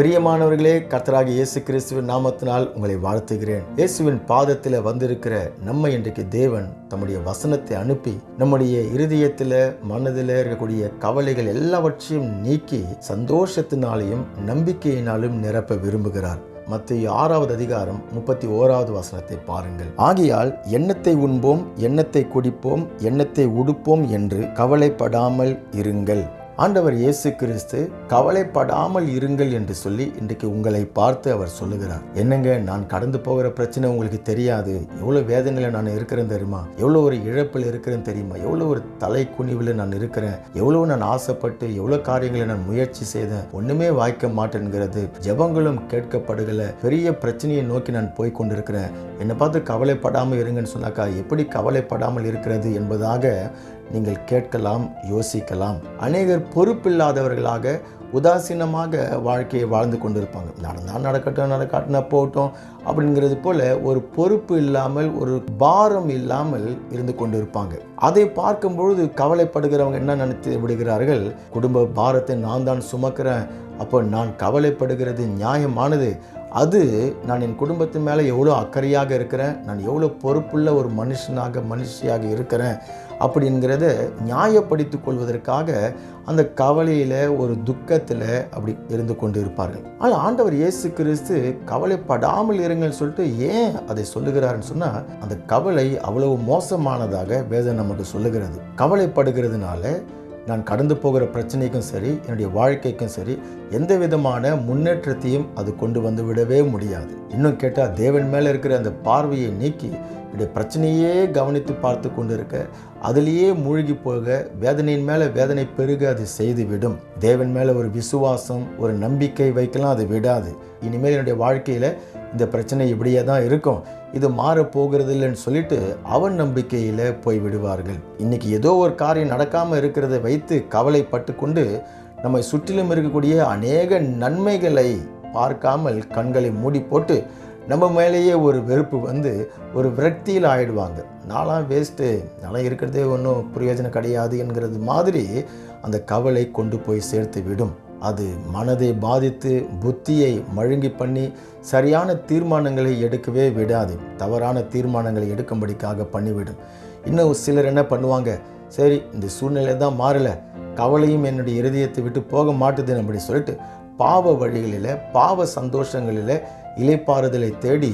பிரியமானவர்களே கர்த்தராக இயேசு கிறிஸ்துவின் நாமத்தினால் உங்களை வாழ்த்துகிறேன். இயேசுவின் பாதத்தில் வந்திருக்கிற நம்ம இன்றைக்கு தேவன் தம்முடைய வசனத்தை அனுப்பி நம்முடைய இருதயத்தில் மனதில் இருக்கக்கூடிய கவலைகள் எல்லாவற்றையும் நீக்கி சந்தோஷத்தினாலையும் நம்பிக்கையினாலும் நிரப்ப விரும்புகிறார். மத்திய ஆறாவது அதிகாரம் முப்பத்தி ஓராவது வசனத்தை பாருங்கள். ஆகையால் எண்ணத்தை உண்போம் எண்ணத்தை குடிப்போம் எண்ணத்தை உடுப்போம் என்று கவலைப்படாமல் இருங்கள். ஆண்டவர் இயேசு கிறிஸ்து கவலைப்படாமல் இருங்கள் என்று சொல்லி இன்றைக்கு உங்களை பார்த்து அவர் சொல்லுகிறார். என்னங்க நான் கடந்து போகிற பிரச்சனை உங்களுக்கு தெரியாது? எவ்வளோ வேதனையில் நான் இருக்கிறேன் தெரியுமா? எவ்வளோ ஒரு இழப்பில் இருக்கிறேன் தெரியுமா? எவ்வளோ ஒரு தலை குனிவில் நான் இருக்கிறேன்? எவ்வளோ நான் ஆசைப்பட்டு எவ்வளோ காரியங்களை நான் முயற்சி செய்தேன்? ஒன்றுமே வாய்க்க மாட்டேங்கிறது ஜெபங்களும் கேட்கப்படுகல. பெரிய பிரச்சனையை நோக்கி நான் போய் கொண்டிருக்கிறேன். என்னை பார்த்து கவலைப்படாமல் இருங்கன்னு சொன்னாக்கா எப்படி கவலைப்படாமல் இருக்கிறது என்பதாக நீங்கள் கேட்கலாம் யோசிக்கலாம். அநேகர் பொறுப்பில்லாதவர்களாக உதாசீனமாக வாழ்க்கையை வாழ்ந்து கொண்டிருப்பாங்க. நடந்தால் நடக்கட்டும் நடக்காட்டினா போகட்டும் அப்படிங்கிறது போல ஒரு பொறுப்பு இல்லாமல் ஒரு பாரம் இல்லாமல் இருந்து கொண்டிருப்பாங்க. அதை பார்க்கும்பொழுது கவலைப்படுகிறவங்க என்ன நினைத்து விடுகிறார்கள்? குடும்ப பாரத்தை நான் தான் சுமக்கிறேன். அப்போ நான் கவலைப்படுகிறது நியாயமானது. அது நான் என் குடும்பத்தின் மேலே எவ்வளோ அக்கறையாக இருக்கிறேன் நான் எவ்வளோ பொறுப்புள்ள ஒரு மனுஷனாக மனுஷியாக இருக்கிறேன். அப்படிங்கிறத நியாயப்படுத்தி கொள்வதற்காக அந்த கவலையில் ஒரு துக்கத்தில் அப்படி இருந்து கொண்டு இருப்பார்கள் ஆனால் ஆண்டவர் இயேசு கிறிஸ்து கவலைப்படாமல் இருங்கள் சொல்லிட்டு ஏன் அதை சொல்லுகிறாருன்னு சொன்னால் அந்த கவலை அவ்வளவு மோசமானதாக வேதம் நமக்கு சொல்லுகிறது. கவலைப்படுகிறதுனால நான் கடந்து போகிற பிரச்சனைக்கும் சரி என்னுடைய வாழ்க்கைக்கும் சரி எந்த விதமான முன்னேற்றத்தையும் அது கொண்டு வந்து விடவே முடியாது. இன்னும் கேட்டால் தேவன் மேலே இருக்கிற அந்த பார்வையை நீக்கி என்னுடைய பிரச்சனையே கவனித்து பார்த்து கொண்டு இருக்க அதிலேயே மூழ்கி போக வேதனையின் மேலே வேதனை பெருக அது செய்துவிடும். தேவன் மேலே ஒரு விசுவாசம் ஒரு நம்பிக்கை வைக்கலாம் அது விடாது. இனிமேல் என்னுடைய வாழ்க்கையில் இந்த பிரச்சனை இப்படியே தான் இருக்கும். இது மாற போகிறது இல்லைன்னு சொல்லிட்டு அவன் நம்பிக்கையில் போய் விடுவார்கள். இன்னைக்கு ஏதோ ஒரு காரியம் நடக்காமல் இருக்கிறத வைத்து கவலைப்பட்டு கொண்டு நம்மை சுற்றிலும் இருக்கக்கூடிய அநேக நன்மைகளை பார்க்காமல் கண்களை மூடி போட்டு நம்ம மேலேயே ஒரு வெறுப்பு வந்து ஒரு விரக்தியில் ஆயிடுவாங்க. நாளாக வேஸ்ட்டு நாளாம் இருக்கிறதே ஒன்றும் பிரயோஜனம் கிடையாது என்கிறது மாதிரி அந்த கவலை கொண்டு போய் சேர்த்து விடும். அது மனதை பாதித்து புத்தியை மழுங்கி பண்ணி சரியான தீர்மானங்களை எடுக்கவே விடாது. தவறான தீர்மானங்களை எடுக்கும்படிக்காக பண்ணிவிடும். இன்னும் சிலர் என்ன பண்ணுவாங்க? சரி இந்த சூழ்நிலை தான் மாறலை. கவலையும் என்னுடைய இருதயத்தை விட்டு போக மாட்டுதுன்னு அப்படி சொல்லிட்டு பாவ வழிகளில் பாவ சந்தோஷங்களில் இலைப்பாறுதலை தேடி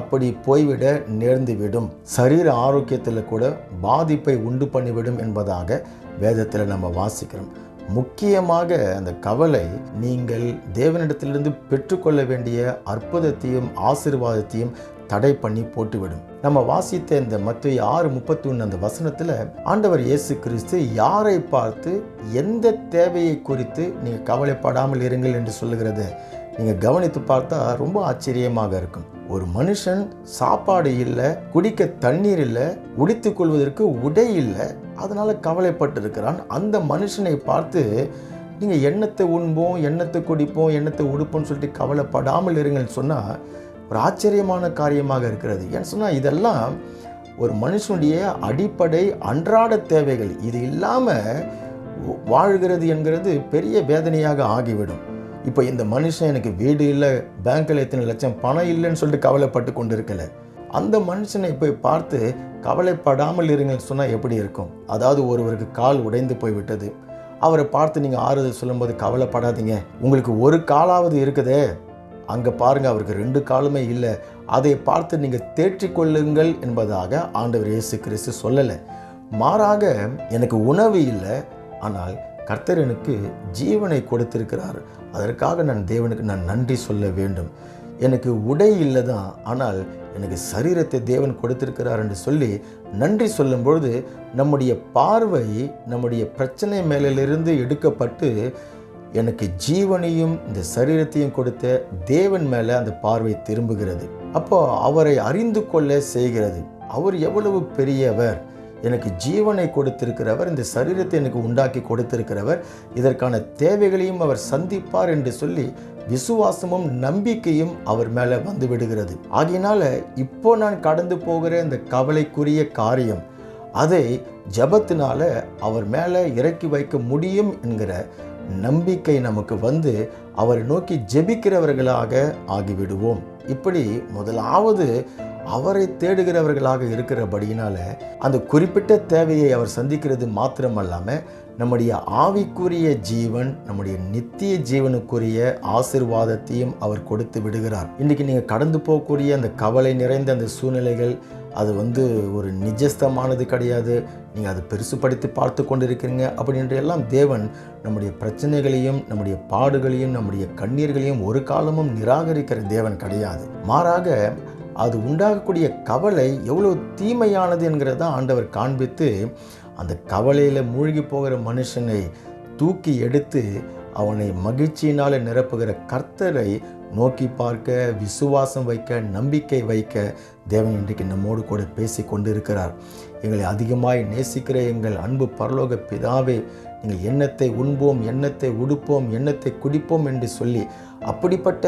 அப்படி போய்விட நேர்ந்து விடும் சரீர ஆரோக்கியத்தில் கூட பாதிப்பை உண்டு பண்ணிவிடும் என்பதாக வேதத்தில் நம்ம வாசிக்கிறோம். முக்கியமாக அந்த கவலை நீங்கள் தேவனிடத்திலிருந்து பெற்றுக்கொள்ள வேண்டிய அற்புதத்தையும் ஆசிர்வாதத்தையும் தடை பண்ணி போட்டுவிடும். நம்ம வாசித்த இந்த மத்திய ஆறு முப்பத்தி ஒன்று அந்த வசனத்தில் ஆண்டவர் இயேசு கிறிஸ்து யாரை பார்த்து எந்த தேவையை குறித்து நீங்கள் கவலைப்படாமல் இருங்கள் என்று சொல்லுகிறது. நீங்கள் கவனித்து பார்த்தா ரொம்ப ஆச்சரியமாக இருக்கும். ஒரு மனுஷன் சாப்பாடு இல்லை குடிக்க தண்ணீர் இல்லை உடித்துக் கொள்வதற்கு உடை இல்லை அதனால் கவலைப்பட்டு இருக்கிறான் அந்த மனுஷனை பார்த்து நீங்கள் எண்ணத்தை உண்போம் எண்ணத்தை குடிப்போம் எண்ணத்தை உடுப்போம்னு சொல்லிட்டு கவலைப்படாமல் இருங்கன்னு சொன்னால் ஒரு ஆச்சரியமான காரியமாக இருக்கிறது. ஏன்னு சொன்னால் இதெல்லாம் ஒரு மனுஷனுடைய அடிப்படை அன்றாட தேவைகள். இது இல்லாமல் வாழ்கிறது என்கிறது பெரிய வேதனையாக ஆகிவிடும். இப்போ இந்த மனுஷன் எனக்கு வீடு இல்லை பேங்க்கில் எத்தனை லட்சம் பணம் இல்லைன்னு சொல்லிட்டு கவலைப்பட்டு கொண்டு இருக்கலை அந்த மனுஷனை போய் பார்த்து கவலைப்படாமல் இருங்கன்னு சொன்னால் எப்படி இருக்கும்? அதாவது ஒருவருக்கு கால் உடைந்து போய்விட்டது. அவரை பார்த்து நீங்கள் ஆறுதல் சொல்லும்போது கவலைப்படாதீங்க. உங்களுக்கு ஒரு காலாவது இருக்குதே. அங்கே பாருங்கள் அவருக்கு ரெண்டு காலுமே இல்லை. அதை பார்த்து நீங்கள் தேற்றிக்கொள்ளுங்கள் என்பதாக ஆண்டவர் இயேசு கிறிஸ்து சொல்லலை. மாறாக எனக்கு உணவு இல்லை ஆனால் கர்த்தர் எனக்கு ஜீவனை கொடுத்திருக்கிறார். அதற்காக நான் தேவனுக்கு நான் நன்றி சொல்ல வேண்டும். எனக்கு உடை இல்லை தான் ஆனால் எனக்கு சரீரத்தை தேவன் கொடுத்திருக்கிறார் என்று சொல்லி நன்றி சொல்லும் பொழுது நம்முடைய பார்வை நம்முடைய பிரச்சனை மேலிருந்து எடுக்கப்பட்டு எனக்கு ஜீவனையும் இந்த சரீரத்தையும் கொடுத்த தேவன் மேலே அந்த பார்வை திரும்புகிறது. அப்போ அவரை அறிந்து கொள்ள செய்கிறது. அவர் எவ்வளவு பெரியவர் எனக்கு ஜீவனை கொடுத்திருக்கிறவர் இந்த சரீரத்தை எனக்கு உண்டாக்கி கொடுத்திருக்கிறவர் இதற்கான தேவைகளையும் அவர் சந்திப்பார் என்று சொல்லி விசுவாசமும் நம்பிக்கையும் அவர் மேலே வந்து விடுகிறது. ஆகையினால இப்போ நான் கடந்து போகிற இந்த கவலைக்குரிய காரியம் அதை ஜபத்தினால அவர் மேலே இறக்கி வைக்க முடியும் என்கிற நம்பிக்கை நமக்கு வந்து அவரை நோக்கி ஜெபிக்கிறவர்களாக ஆகிவிடுவோம். இப்படி முதலாவது அவரை தேடுகிறவர்களாக இருக்கிறபடியினால அந்த குறிப்பிட்ட தேவையை அவர் சந்திக்கிறது மாத்திரமல்லாமல் நம்முடைய ஆவிக்குரிய ஜீவன் நம்முடைய நித்திய ஜீவனுக்குரிய ஆசிர்வாதத்தையும் அவர் கொடுத்து விடுகிறார். இன்றைக்கி நீங்கள் கடந்து போகக்கூடிய அந்த கவலை நிறைந்த அந்த சூழ்நிலைகள் அது வந்து ஒரு நிஜஸ்தமானது கிடையாது. நீங்கள் அதை பெருசுப்படுத்தி பார்த்து கொண்டிருக்கிறீங்க அப்படின்ற எல்லாம் தேவன் நம்முடைய பிரச்சனைகளையும் நம்முடைய பாடுகளையும் நம்முடைய கண்ணீர்களையும் ஒரு காலமும் நிராகரிக்கிற தேவன் கிடையாது. மாறாக அது உண்டாகக்கூடிய கவலை எவ்வளோ தீமையானது என்கிறத ஆண்டவர் காண்பித்து அந்த கவலையில் மூழ்கி போகிற மனுஷனை தூக்கி எடுத்து அவனை மகிழ்ச்சியினால் நிரப்புகிற கர்த்தரை நோக்கி பார்க்க விசுவாசம் வைக்க நம்பிக்கை வைக்க தேவன் இன்றைக்கு நம்மோடு கூட பேசி கொண்டு இருக்கிறார் எங்களை அதிகமாய் நேசிக்கிற எங்கள் அன்பு பரலோக பிதாவே நீங்கள் எண்ணத்தை உண்போம் எண்ணத்தை உடுப்போம் எண்ணத்தை குடிப்போம் என்று சொல்லி அப்படிப்பட்ட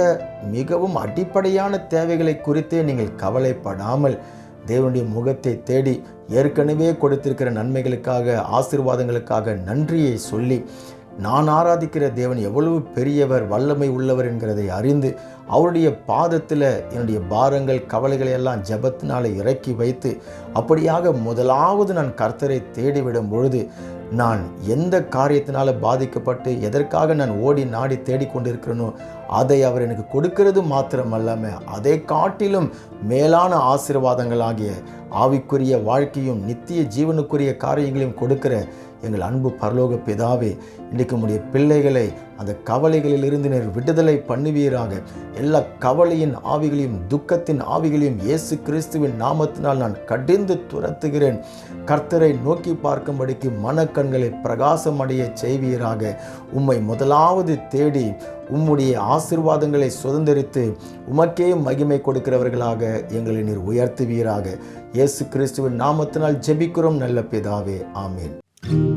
மிகவும் அடிப்படையான தேவைகளை குறித்தே நீங்கள் கவலைப்படாமல் தேவனுடைய முகத்தை தேடி ஏற்கனவே கொடுத்திருக்கிற நன்மைகளுக்காக ஆசீர்வாதங்களுக்காக நன்றியை சொல்லி நான் ஆராதிக்கிற தேவன் எவ்வளவு பெரியவர் வல்லமை உள்ளவர் என்கிறதை அறிந்து அவருடைய பாதத்தில் என்னுடைய பாரங்கள் கவலைகளை எல்லாம் ஜபத்தினால இறக்கி வைத்து அப்படியாக முதலாவது நான் கர்த்தரை தேடிவிடும் பொழுது நான் எந்த காரியத்தினால் பாதிக்கப்பட்டு எதற்காக நான் ஓடி நாடி தேடிக்கொண்டிருக்கிறேனோ அதை அவர் எனக்கு கொடுக்கிறது மாத்திரமல்லாமல் அதை காட்டிலும் மேலான ஆசீர்வாதங்களாகிய ஆவிக்குரிய வாழ்க்கையும் நித்திய ஜீவனுக்குரிய காரியங்களையும் கொடுக்கிற எங்கள் அன்பு பரலோக பிதாவே இன்றைக்கு உடைய பிள்ளைகளை அந்த கவலைகளிலிருந்து நீர் விடுதலை பண்ணுவீராக. எல்லா கவலையின் ஆவிகளையும் துக்கத்தின் ஆவிகளையும் இயேசு கிறிஸ்துவின் நாமத்தினால் நான் கடிந்து துரத்துகிறேன். கர்த்தரை நோக்கி பார்க்கும்படிக்கு மனக்கண்களை பிரகாசமடைய செய்வீராக. உம்மை முதலாவது தேடி உம்முடைய ஆசிர்வாதங்களை சுதந்திரித்து உமக்கே மகிமை கொடுக்கிறவர்களாக எங்களை நீர் உயர்த்துவீராக. இயேசு கிறிஸ்துவின் நாமத்தினால் ஜெபிக்கிறோம் நல்ல பிதாவே. ஆமீன். Thank you.